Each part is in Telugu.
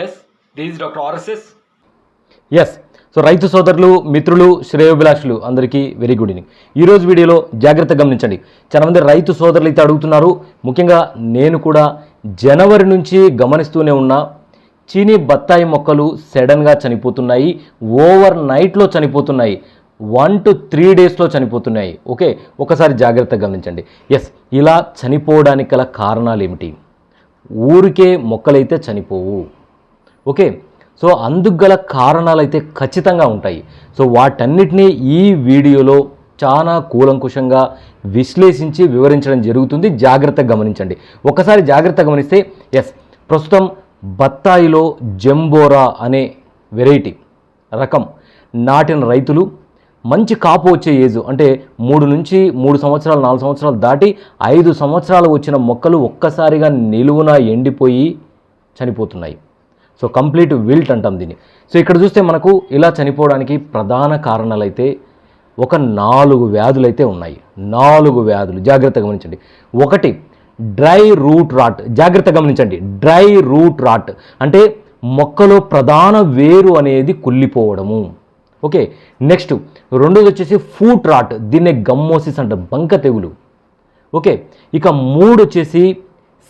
Yes this doctor RSS yes so రైతు సోదరులు మిత్రులు శ్రేయోభిలాషులు అందరికీ వెరీ గుడ్ ఈవినింగ్ ఈరోజు వీడియోలో జాగ్రత్త గమనించండి. చాలా మంది రైతు సోదరులు అయితే అడుగుతున్నారు ముఖ్యంగా నేను కూడా జనవరి నుంచి గమనిస్తూనే ఉన్నా చీనీ బత్తాయి మొక్కలు సడన్గా చనిపోతున్నాయి ఓవర్ నైట్లో చనిపోతున్నాయి వన్ టు త్రీ డేస్లో చనిపోతున్నాయి. ఓకే ఒకసారి జాగ్రత్త గమనించండి. ఎస్ ఇలా చనిపోవడానికి గల కారణాలు ఏమిటి? ఊరికే మొక్కలైతే చనిపోవు. ఓకే? సో అందుకు గల కారణాలు అయితే ఖచ్చితంగా ఉంటాయి. సో వాటన్నిటినీ ఈ వీడియోలో చాలా కూలంకుషంగా విశ్లేషించి వివరించడం జరుగుతుంది. జాగ్రత్తగా గమనించండి. ఒకసారి జాగ్రత్త గమనిస్తే ఎస్ ప్రస్తుతం బత్తాయిలో జంబోరా అనే వెరైటీ రకం నాటిన రైతులు మంచి కాపు వచ్చే ఏజు అంటే మూడు నుంచి మూడు సంవత్సరాలు నాలుగు సంవత్సరాలు దాటి ఐదు సంవత్సరాలు వచ్చిన మొక్కలు ఒక్కసారిగా నిలువున ఎండిపోయి చనిపోతున్నాయి. సో కంప్లీట్ విల్ట్ అంటాం దీన్ని. సో ఇక్కడ చూస్తే మనకు ఇలా చనిపోవడానికి ప్రధాన కారణాలు అయితే ఒక నాలుగు వ్యాధులు అయితే ఉన్నాయి. నాలుగు వ్యాధులు. జాగ్రత్త గమనించండి. ఒకటి డ్రై రూట్ రాట్. జాగ్రత్త గమనించండి. డ్రై రూట్ రాట్ అంటే మొక్కలో ప్రధాన వేరు అనేది కుళ్ళిపోవడము. ఓకే నెక్స్ట్ రెండోది వచ్చేసి ఫూట్ రాట్. దీన్నే గమ్మోసిస్ అంటారు బంక తెగులు. ఓకే ఇక మూడు వచ్చేసి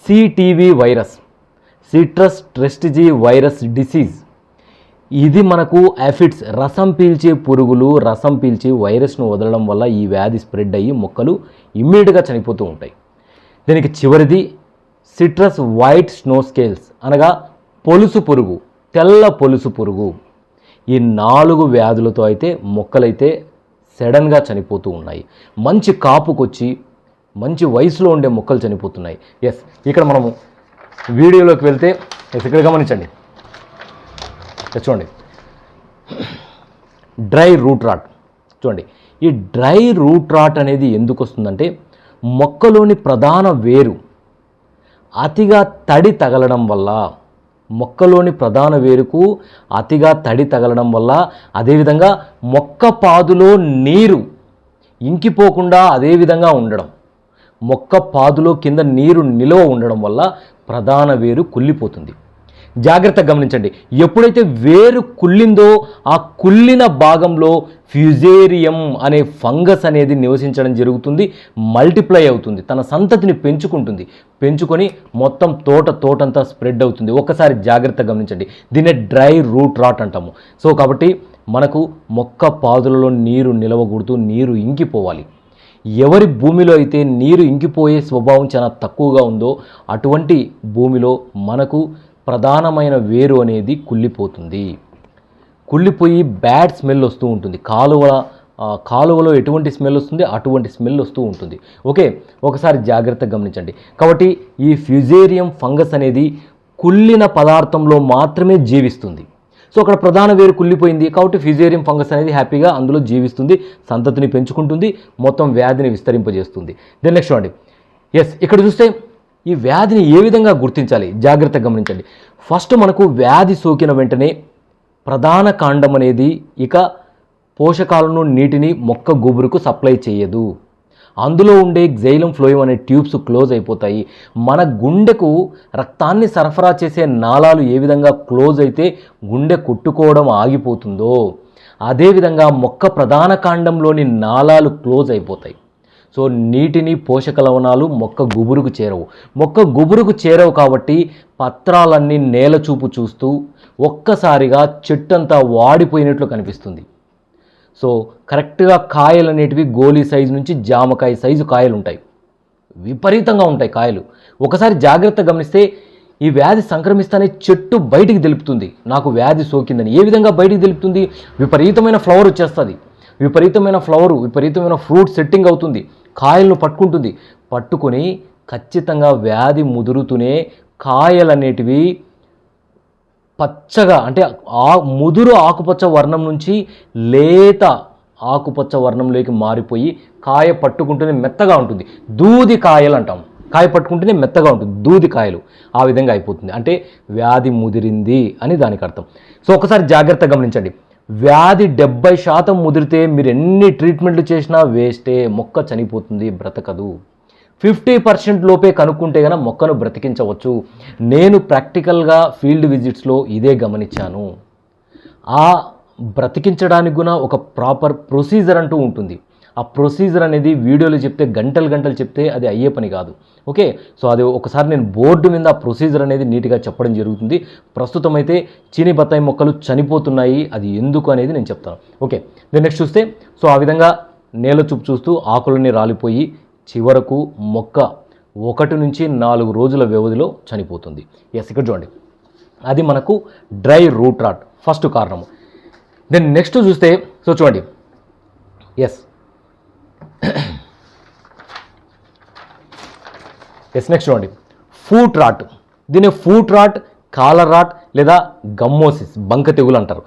CTV virus. Citrus tristeza virus disease. ఇది మనకు యాఫిడ్స్ రసం పీల్చే పురుగులు రసం పీల్చి వైరస్ను వదలడం వల్ల ఈ వ్యాధి స్ప్రెడ్ అయ్యి మొక్కలు ఇమ్మీడియట్గా చనిపోతూ ఉంటాయి. దీనికి చివరిది సిట్రస్ వైట్ స్నో స్కేల్స్ అనగా పొలుసు పురుగు తెల్ల పొలుసు పురుగు. ఈ నాలుగు వ్యాధులతో అయితే మొక్కలైతే సడన్గా చనిపోతూ ఉన్నాయి. మంచి కాపుకొచ్చి మంచి వయసులో ఉండే మొక్కలు చనిపోతున్నాయి. ఎస్ ఇక్కడ మనము వీడియోలోకి వెళ్తే ఇక్కడ గమనించండి. చూడండి. డ్రై రూట్ రాట్ చూడండి. ఈ డ్రై రూట్ రాట్ అనేది ఎందుకు వస్తుందంటే మొక్కలోని ప్రధాన వేరు అతిగా తడి తగలడం వల్ల మొక్కలోని ప్రధాన వేరుకు అతిగా తడి తగలడం వల్ల అదేవిధంగా మొక్క పాదులో నీరు ఇంకిపోకుండా అదే విధంగా ఉండడం మొక్క పాదులో కింద నీరు నిలవ ఉండడం వల్ల ప్రధాన వేరు కుళ్ళిపోతుంది. జాగ్రత్త గమనించండి. ఎప్పుడైతే వేరు కుళ్ళిందో ఆ కుళ్ళిన భాగంలో ఫ్యూజేరియం అనే ఫంగస్ అనేది నివసించడం జరుగుతుంది. మల్టిప్లై అవుతుంది. తన సంతతిని పెంచుకుంటుంది. పెంచుకొని మొత్తం తోట తోటంతా స్ప్రెడ్ అవుతుంది. ఒక్కసారి జాగ్రత్త గమనించండి. దీన్నే డ్రై రూట్ రాట్ అంటాము. సో కాబట్టి మనకు మొక్క పాదులలో నీరు నిలవకూడదు. నీరు ఇంకిపోవాలి. ఎవరి భూమిలో అయితే నీరు ఇంకిపోయే స్వభావం చాలా తక్కువగా ఉందో అటువంటి భూమిలో మనకు ప్రధానమైన వేరు అనేది కుళ్ళిపోతుంది. కుళ్ళిపోయి బ్యాడ్ స్మెల్ వస్తూ ఉంటుంది. కాలువ కాలువలో ఎటువంటి స్మెల్ వస్తుంది? అటువంటి స్మెల్ వస్తూ ఉంటుంది. ఓకే ఒకసారి జాగ్రత్తగా గమనించండి. కాబట్టి ఈ ఫ్యూజేరియం ఫంగస్ అనేది కుళ్ళిన పదార్థంలో మాత్రమే జీవిస్తుంది. సో అక్కడ ప్రధాన వేరు కుళ్ళిపోయింది కాబట్టి ఫిజేరియం ఫంగస్ అనేది హ్యాపీగా అందులో జీవిస్తుంది సంతతిని పెంచుకుంటుంది మొత్తం వ్యాధిని విస్తరింపజేస్తుంది. దెన్ నెక్స్ట్ చూడండి. ఎస్ ఇక్కడ చూస్తే ఈ వ్యాధిని ఏ విధంగా గుర్తించాలి? జాగ్రత్తగా గమనించండి. ఫస్ట్ మనకు వ్యాధి సోకిన వెంటనే ప్రధాన కాండం అనేది ఇక పోషకాలను నీటిని మొక్క గుబురుకు సప్లై చేయదు. అందులో ఉండే జైలం ఫ్లోయం అనే ట్యూబ్స్ క్లోజ్ అయిపోతాయి. మన గుండెకు రక్తాన్ని సరఫరా చేసే నాళాలు ఏ విధంగా క్లోజ్ అయితే గుండె కొట్టుకోవడం ఆగిపోతుందో అదేవిధంగా మొక్క ప్రధాన కాండంలోని నాళాలు క్లోజ్ అయిపోతాయి. సో నీటిని పోషక లవణాలు మొక్క గుబురుకు చేరవు. మొక్క గుబురుకు చేరవు కాబట్టి పత్రాలన్నీ నేల చూపు చూస్తూ ఒక్కసారిగా చెట్టంతా వాడిపోయినట్లు కనిపిస్తుంది. సో కరెక్ట్గా కాయలు అనేటివి గోలీ సైజు నుంచి జామకాయ సైజు కాయలు ఉంటాయి విపరీతంగా ఉంటాయి కాయలు. ఒకసారి జాగ్రత్త గమనిస్తే ఈ వ్యాధి సంక్రమిస్తానే చెట్టు బయటికి తెలుపుతుంది. నాకు వ్యాధి సోకిందని. ఏ విధంగా బయటికి తెలుపుతుంది? విపరీతమైన ఫ్లవర్ వచ్చేస్తుంది. విపరీతమైన ఫ్లవరు విపరీతమైన ఫ్రూట్ సెట్టింగ్ అవుతుంది. కాయలను పట్టుకుంటుంది. పట్టుకొని ఖచ్చితంగా వ్యాధి ముదురుతూనే కాయలు అనేటివి పచ్చగా అంటే ఆ ముదురు ఆకుపచ్చ వర్ణం నుంచి లేత ఆకుపచ్చ వర్ణంలోకి మారిపోయి కాయ పట్టుకుంటూనే మెత్తగా ఉంటుంది. దూది కాయలు అంటాం. కాయ పట్టుకుంటేనే మెత్తగా ఉంటుంది. దూది కాయలు ఆ విధంగా అయిపోతుంది. అంటే వ్యాధి ముదిరింది అని దానికి అర్థం. సో ఒకసారి జాగ్రత్త గమనించండి. వ్యాధి డెబ్బై శాతం ముదిరితే మీరు ఎన్ని ట్రీట్మెంట్లు చేసినా వేస్టే మొక్క చనిపోతుంది బ్రతకదు. ఫిఫ్టీ పర్సెంట్ లోపే కనుక్కుంటే కనుక మొక్కను బ్రతికించవచ్చు. నేను ప్రాక్టికల్గా ఫీల్డ్ విజిట్స్లో ఇదే గమనించాను. ఆ బ్రతికించడానికి కూడా ఒక ప్రాపర్ ప్రొసీజర్ అంటూ ఉంటుంది. ఆ ప్రొసీజర్ అనేది వీడియోలో చెప్తే గంటలు గంటలు చెప్తే అది అయ్యే పని కాదు. ఓకే? సో అది ఒకసారి నేను బోర్డు మీద ఆ ప్రొసీజర్ అనేది నీట్గా చెప్పడం జరుగుతుంది. ప్రస్తుతం అయితే చీని బత్తాయి మొక్కలు చనిపోతున్నాయి. అది ఎందుకు అనేది నేను చెప్తాను. ఓకే? దెన్ నెక్స్ట్ చూస్తే సో ఆ విధంగా నేల చూపు చూస్తూ ఆకులన్నీ రాలిపోయి చివరకు మొక్క ఒకటి నుంచి నాలుగు రోజుల వ్యవధిలో చనిపోతుంది. ఎస్ ఇక్కడ చూడండి. అది మనకు డ్రై రూట్ రాట్ ఫస్ట్ కారణము. దెన్ నెక్స్ట్ చూస్తే సో చూడండి. ఎస్ ఎస్ నెక్స్ట్ చూడండి. ఫూట్ రాట్ దీన్ని ఫూట్ రాట్ కాలర్ రాట్ లేదా గమ్మోసిస్ బంక తెగులు అంటారు.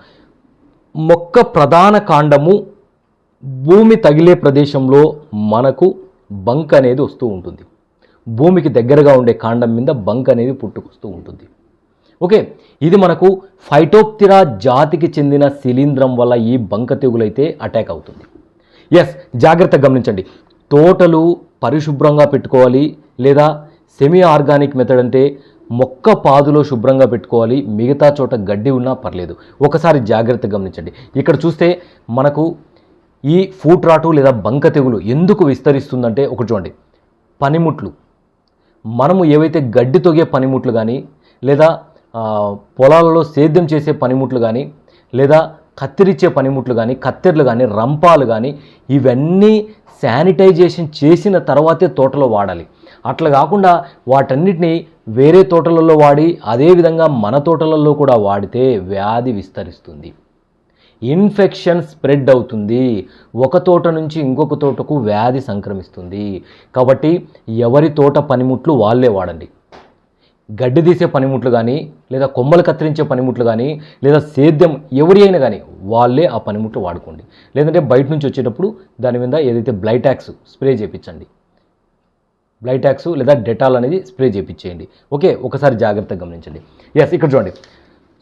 మొక్క ప్రధాన కాండము భూమి తగిలే ప్రదేశంలో మనకు బంక్ అనేది వస్తూ ఉంటుంది. భూమికి దగ్గరగా ఉండే కాండం మీద బంక్ అనేది పుట్టుకొస్తూ ఉంటుంది. ఓకే ఇది మనకు ఫైటోప్తిరా జాతికి చెందిన శిలీంధ్రం వల్ల ఈ బంక తెగులైతే అటాక్ అవుతుంది. ఎస్ జాగ్రత్తగా గమనించండి. తోటలు పరిశుభ్రంగా పెట్టుకోవాలి లేదా సెమీ ఆర్గానిక్ మెథడ్ అంటే మొక్క పాదులో శుభ్రంగా పెట్టుకోవాలి మిగతా చోట గడ్డి ఉన్నా పర్లేదు. ఒకసారి జాగ్రత్తగా గమనించండి. ఇక్కడ చూస్తే మనకు ఈ ఫూట్ రాటు లేదా బంక తెగులు ఎందుకు విస్తరిస్తుందంటే ఒకటి చూడండి. పనిముట్లు. మనము ఏవైతే గడ్డి తొగే పనిముట్లు కానీ లేదా పొలాలలో సేద్యం చేసే పనిముట్లు కానీ లేదా కత్తిరించే పనిముట్లు కానీ కత్తెరలు కానీ రంపాలు కానీ ఇవన్నీ శానిటైజేషన్ చేసిన తర్వాతే తోటలో వాడాలి. అట్లా కాకుండా వాటన్నిటిని వేరే తోటలలో వాడి అదేవిధంగా మన తోటలలో కూడా వాడితే వ్యాధి విస్తరిస్తుంది. ఇన్ఫెక్షన్ స్ప్రెడ్ అవుతుంది. ఒక తోట నుంచి ఇంకొక తోటకు వ్యాధి సంక్రమిస్తుంది. కాబట్టి ఎవరి తోట పనిముట్లు వాళ్ళే వాడండి. గడ్డి తీసే పనిముట్లు కానీ లేదా కొమ్మలు కత్తిరించే పనిముట్లు కానీ లేదా సేద్యం ఎవరి అయినా కానీ వాళ్ళే ఆ పనిముట్లు వాడుకోండి. లేదంటే బయట నుంచి వచ్చేటప్పుడు దాని మీద ఏదైతే బ్లైటాక్స్ స్ప్రే చేయించండి బ్లైటాక్స్ లేదా డెటాల్ అనేది స్ప్రే చేయించేయండి ఓకే? ఒకసారి జాగ్రత్తగా గమనించండి. ఎస్ ఇక్కడ చూడండి.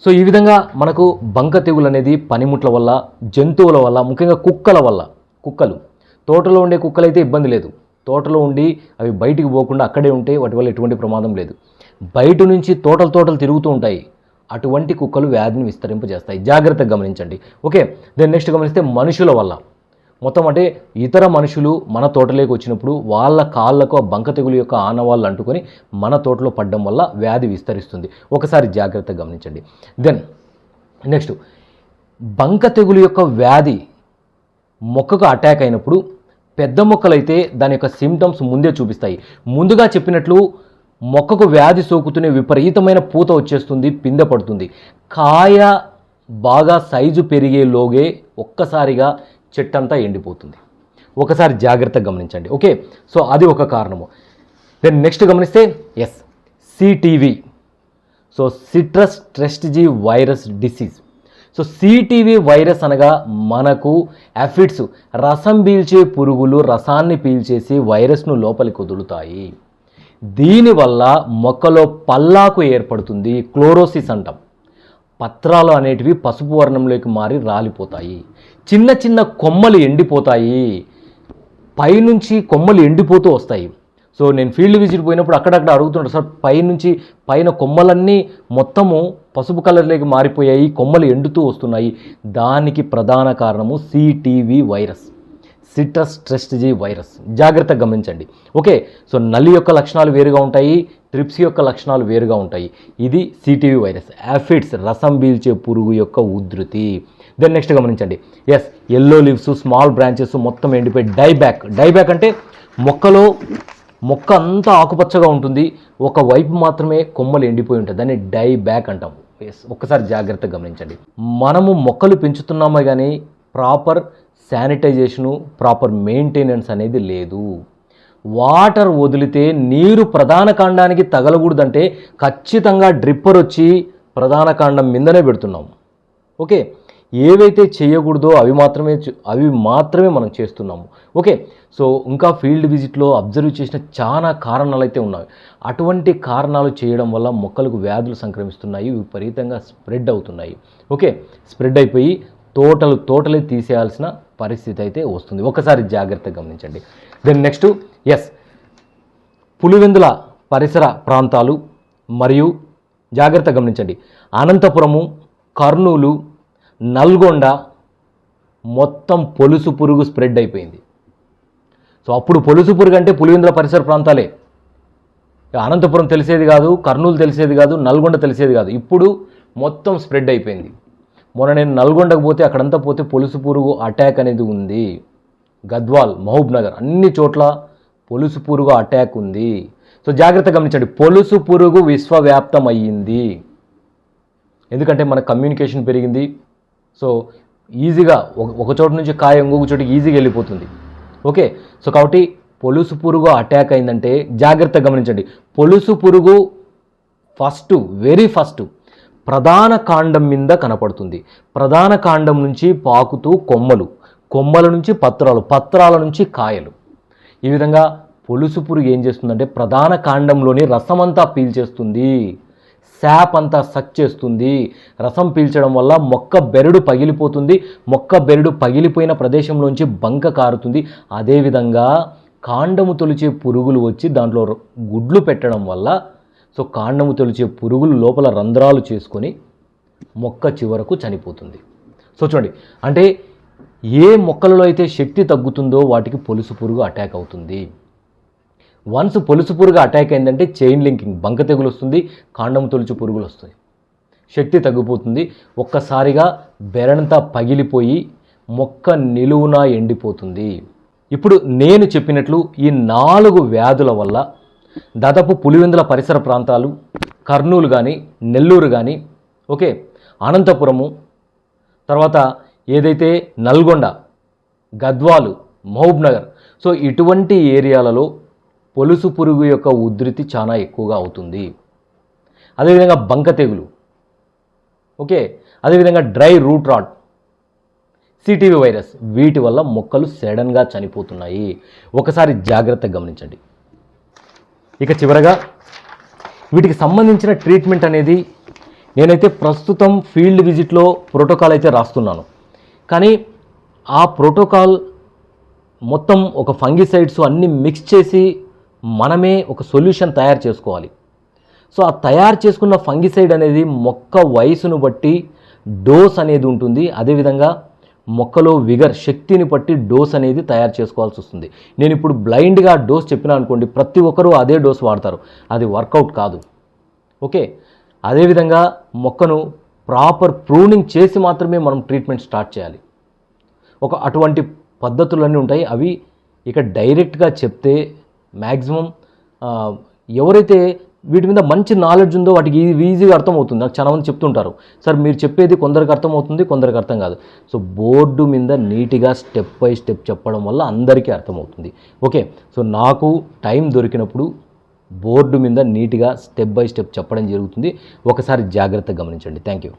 సో ఈ విధంగా మనకు బంక తెగులు అనేది పనిముట్ల వల్ల జంతువుల వల్ల ముఖ్యంగా కుక్కల వల్ల కుక్కలు. తోటలో ఉండే కుక్కలు అయితే ఇబ్బంది లేదు. తోటలో ఉండి అవి బయటికి పోకుండా అక్కడే ఉంటే వాటి వల్ల ఎటువంటి ప్రమాదం లేదు. బయట నుంచి తోటలు తోటలు తిరుగుతూ ఉంటాయి. అటువంటి కుక్కలు వ్యాధిని విస్తరింపజేస్తాయి. జాగ్రత్తగా గమనించండి. ఓకే దెన్ నెక్స్ట్ గమనిస్తే మనుషుల వల్ల. మొత్తం అంటే ఇతర మనుషులు మన తోటలోకి వచ్చినప్పుడు వాళ్ళ కాళ్ళకు ఆ బంక తెగులు యొక్క ఆనవాళ్ళు అంటుకొని మన తోటలో పడడం వల్ల వ్యాధి విస్తరిస్తుంది. ఒకసారి జాగ్రత్తగా గమనించండి. దెన్ నెక్స్ట్ బంక తెగులు యొక్క వ్యాధి మొక్కకు అటాక్ అయినప్పుడు పెద్ద మొక్కలైతే దాని యొక్క సిమ్టమ్స్ ముందే చూపిస్తాయి. ముందుగా చెప్పినట్లు మొక్కకు వ్యాధి సోకుతూనే విపరీతమైన పూత వచ్చేస్తుంది పింద పడుతుంది. కాయ బాగా సైజు పెరిగేలోగే ఒక్కసారిగా చెట్టంతా ఎండిపోతుంది. ఒకసారి జాగ్రత్తగా గమనించండి. ఓకే? సో అది ఒక కారణము. దెన్ నెక్స్ట్ గమనిస్తే yes CTV so citrus tristeza virus disease so CTV virus అనగా మనకు అఫిడ్స్ రసం పీల్చే పురుగులు రసాన్ని పీల్చేసి వైరస్ను లోపలికి వదులుతాయి. దీనివల్ల మొక్కలో పల్లాకు ఏర్పడుతుంది క్లోరోసిస్ అంటాం. పత్రాలు అనేటివి పసుపు వర్ణంలోకి మారి రాలిపోతాయి. చిన్న చిన్న కొమ్మలు ఎండిపోతాయి. పైనుంచి కొమ్మలు ఎండిపోతూ వస్తాయి. సో నేను ఫీల్డ్ విజిట్ పోయినప్పుడు అక్కడక్కడ అడుగుతుంటారు సార్ పైనుంచి పైన కొమ్మలన్నీ మొత్తము పసుపు కలర్లోకి మారిపోయాయి కొమ్మలు ఎండుతూ వస్తున్నాయి. దానికి ప్రధాన కారణము CTV virus citrus tristeza virus. జాగ్రత్తగా గమనించండి. ఓకే సో నల్లి యొక్క లక్షణాలు వేరుగా ఉంటాయి ట్రిప్స్ యొక్క లక్షణాలు వేరుగా ఉంటాయి. ఇది సిటీవీ వైరస్ యాఫిడ్స్ రసం పీల్చే పురుగు యొక్క ఉధృతి. దెన్ నెక్స్ట్ గమనించండి. Yes yellow leaves small branches మొత్తం ఎండిపోయి డైబ్యాక్ డైబ్యాక్ అంటే మొక్కలో మొక్క అంతా ఆకుపచ్చగా ఉంటుంది. ఒక వైపు మాత్రమే కొమ్మలు ఎండిపోయి ఉంటుంది దాన్ని డై బ్యాక్ ఎస్ ఒక్కసారి జాగ్రత్తగా గమనించండి. మనము మొక్కలు పెంచుతున్నామే కానీ ప్రాపర్ శానిటైజేషను ప్రాపర్ మెయింటెనెన్స్ అనేది లేదు. వాటర్ వదిలితే నీరు ప్రధాన కాండానికి తగలకూడదంటే ఖచ్చితంగా డ్రిప్పర్ వచ్చి ప్రధాన కాండం మీదనే పెడుతున్నాం ఓకే ఏవైతే చేయకూడదో అవి మాత్రమే అవి మాత్రమే మనం చేస్తున్నాము. ఓకే సో ఇంకా ఫీల్డ్ విజిట్లో అబ్జర్వ్ చేసిన చాలా కారణాలు అయితే ఉన్నాయి. అటువంటి కారణాలు చేయడం వల్ల మొక్కలకు వ్యాధులు సంక్రమిస్తున్నాయి విపరీతంగా స్ప్రెడ్ అవుతున్నాయి. ఓకే స్ప్రెడ్ అయిపోయి తోటలు తోటలే తీసేయాల్సిన పరిస్థితి అయితే వస్తుంది. ఒకసారి జాగ్రత్తగా గమనించండి. దెన్ నెక్స్ట్ ఎస్ పులివెందుల పరిసర ప్రాంతాలు మరియు జాగ్రత్త గమనించండి. అనంతపురము కర్నూలు నల్గొండ మొత్తం పొలుసు పురుగు స్ప్రెడ్ అయిపోయింది. సో అప్పుడు పొలుసు పురుగు అంటే పులివెందుల పరిసర ప్రాంతాలే. అనంతపురం తెలిసేది కాదు కర్నూలు తెలిసేది కాదు నల్గొండ తెలిసేది కాదు. ఇప్పుడు మొత్తం స్ప్రెడ్ అయిపోయింది. మొన్న నేను నల్గొండకు పోతే అక్కడంతా పోతే పొలుసు పురుగు అటాక్ అనేది ఉంది. గద్వాల్ మహబూబ్ నగర్ అన్ని చోట్ల పొలుసు పురుగు అటాక్ ఉంది. సో జాగ్రత్త గమనించండి పొలుసు పురుగు విశ్వవ్యాప్తం అయ్యింది. ఎందుకంటే మన కమ్యూనికేషన్ పెరిగింది. సో ఈజీగా ఒక ఒక చోట నుంచి కాయ ఇంకొక చోటికి ఈజీగా వెళ్ళిపోతుంది. ఓకే? సో కాబట్టి పొలుసు పురుగు అటాక్ అయిందంటే జాగ్రత్త గమనించండి. పొలుసు పురుగు ఫస్ట్ వెరీ ఫస్ట్ ప్రధాన కాండం మీద కనపడుతుంది. ప్రధాన కాండం నుంచి పాకుతూ కొమ్మలు కొమ్మల నుంచి పత్రాలు పత్రాల నుంచి కాయలు. ఈ విధంగా పొలుసు పురుగు ఏం చేస్తుందంటే ప్రధాన కాండంలోని రసమంతా పీల్చేస్తుంది. శాప్ అంతా సక్ చేస్తుంది. రసం పీల్చడం వల్ల మొక్క బెరడు పగిలిపోతుంది. మొక్క బెరడు పగిలిపోయిన ప్రదేశంలోంచి బంక కారుతుంది. అదేవిధంగా కాండము తొలిచే పురుగులు వచ్చి దాంట్లో గుడ్లు పెట్టడం వల్ల సో కాండము తొలిచే పురుగులు లోపల రంధ్రాలు చేసుకొని మొక్క చివరకు చనిపోతుంది. సో చూడండి అంటే ఏ మొక్కలలో అయితే శక్తి తగ్గుతుందో వాటికి పొలుసు పురుగు అటాక్ అవుతుంది. వన్స్ పొలుసు పురుగు అటాక్ అయిందంటే చైన్ లింకింగ్ బంక తెగులు వస్తుంది కాండం తొలుచు పురుగులు వస్తాయి. శక్తి తగ్గిపోతుంది. ఒక్కసారిగా బెరంతా పగిలిపోయి మొక్క నిలువునా ఎండిపోతుంది. ఇప్పుడు నేను చెప్పినట్లు ఈ నాలుగు వ్యాధుల వల్ల దాదాపు పులివెందుల పరిసర ప్రాంతాలు కర్నూలు కానీ నెల్లూరు కానీ ఓకే అనంతపురము తర్వాత ఏదైతే నల్గొండ గద్వాలు మహబూబ్ నగర్ సో ఇటువంటి ఏరియాలలో పొలుసు పురుగు యొక్క ఉధృతి చాలా ఎక్కువగా అవుతుంది. అదేవిధంగా బంక తెగులు. ఓకే? అదేవిధంగా dry root rot CTV virus వీటి వల్ల మొక్కలు సడన్గా చనిపోతున్నాయి. ఒకసారి జాగ్రత్తగా గమనించండి. ఇక చివరగా వీటికి సంబంధించిన ట్రీట్మెంట్ అనేది నేనైతే ప్రస్తుతం ఫీల్డ్ విజిట్లో ప్రోటోకాల్ అయితే రాస్తున్నాను. కానీ ఆ ప్రోటోకాల్ మొత్తం ఒక ఫంగిసైడ్స్ అన్నీ మిక్స్ చేసి మనమే ఒక సొల్యూషన్ తయారు చేసుకోవాలి. సో ఆ తయారు చేసుకున్న ఫంగిసైడ్ అనేది మొక్క వయసును బట్టి డోస్ అనేది ఉంటుంది. అదేవిధంగా మొక్కలో విగర్ శక్తిని బట్టి డోస్ అనేది తయారు చేసుకోవాల్సి వస్తుంది. నేను ఇప్పుడు బ్లైండ్గా డోస్ చెప్పినా అనుకోండి ప్రతి ఒక్కరూ అదే డోస్ వాడతారు. అది వర్కౌట్ కాదు. ఓకే? అదేవిధంగా మొక్కను ప్రాపర్ ప్రూనింగ్ చేసి మాత్రమే మనం ట్రీట్మెంట్ స్టార్ట్ చేయాలి. ఒక అటువంటి పద్ధతులన్నీ ఉంటాయి. అవి ఇక డైరెక్ట్గా చెప్తే మ్యాక్సిమం ఎవరైతే వీటి మీద మంచి నాలెడ్జ్ ఉందో వాటికి ఈజీగా అర్థమవుతుంది. నాకు చాలా మంది చెప్తుంటారు సార్ మీరు చెప్పేది కొందరికి అర్థమవుతుంది కొందరికి అర్థం కాదు. సో బోర్డు మీద నీట్గా స్టెప్ బై స్టెప్ చెప్పడం వల్ల అందరికీ అర్థమవుతుంది. ఓకే సో నాకు టైం దొరికినప్పుడు బోర్డు మీద నీట్గా స్టెప్ బై స్టెప్ చెప్పడం జరుగుతుంది. ఒకసారి జాగ్రత్తగా గమనించండి. Thank you.